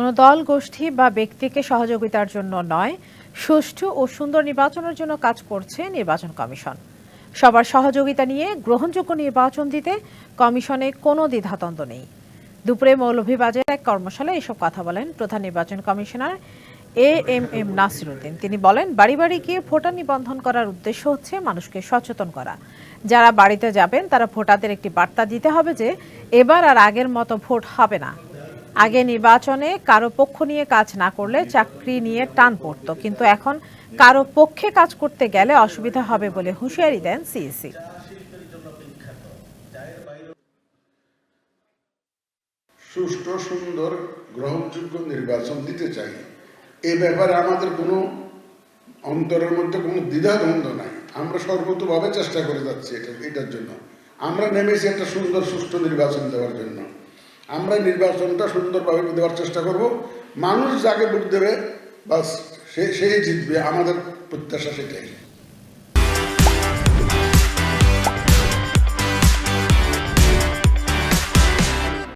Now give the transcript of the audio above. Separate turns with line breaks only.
কোনো দল, গোষ্ঠী বা ব্যক্তিকে সহযোগিতার জন্য নয়। সুষ্ঠু ও সুন্দর নির্বাচনের জন্য কাজ করছে নির্বাচন কমিশন। সবার সহযোগিতা নিয়ে গ্রহণযোগ্য নির্বাচন দিতে কমিশনে কোনো দ্বিধাদ্বন্দ্ব নেই। দুপুরে মৌলভীবাজার এক কর্মশালায় এসব কথা বলেন প্রধান নির্বাচন commissioner A M M Nasiruddin. তিনি বলেন বাড়ি বাড়ি গিয়ে ভোটার নিবন্ধন করার উদ্দেশ্য হচ্ছে মানুষকে সচেতন করা। যারা বাড়িতে যাবেন, তারা ভোটারদের একটি বার্তা দিতে হবে যে, এবার আর আগের মতো ভোট হবে না। আগে নির্বাচনে কারও পক্ষ নিয়ে কাজ না করলে চাকরি নিয়ে টান পড়তো। কিন্তু এখন কারও পক্ষে কাজ করতে গেলে অসুবিধা হবে বলে হুঁশিয়ারি দেন সিইসি।
সুষ্ঠু, সুন্দর, গ্রহণযোগ্য নির্বাচন দিতে চাই। এ ব্যাপারে আমাদের কোনো অন্তরের মধ্যে কোনো দ্বিধাদ্বন্দ্ব নাই। আমরা সর্বতভাবে চেষ্টা করে যাচ্ছি এটা এটার জন্য। আমরা নেমেছি একটা সুন্দর, সুষ্ঠু নির্বাচন দেওয়ার জন্য। আমরা নির্বাচনটা সুন্দরভাবে দেওয়ার চেষ্টা করব। মানুষ যাকে ভোট দেবে, বাস সে সেই জিতবে। আমাদের প্রত্যাশা সেটাই।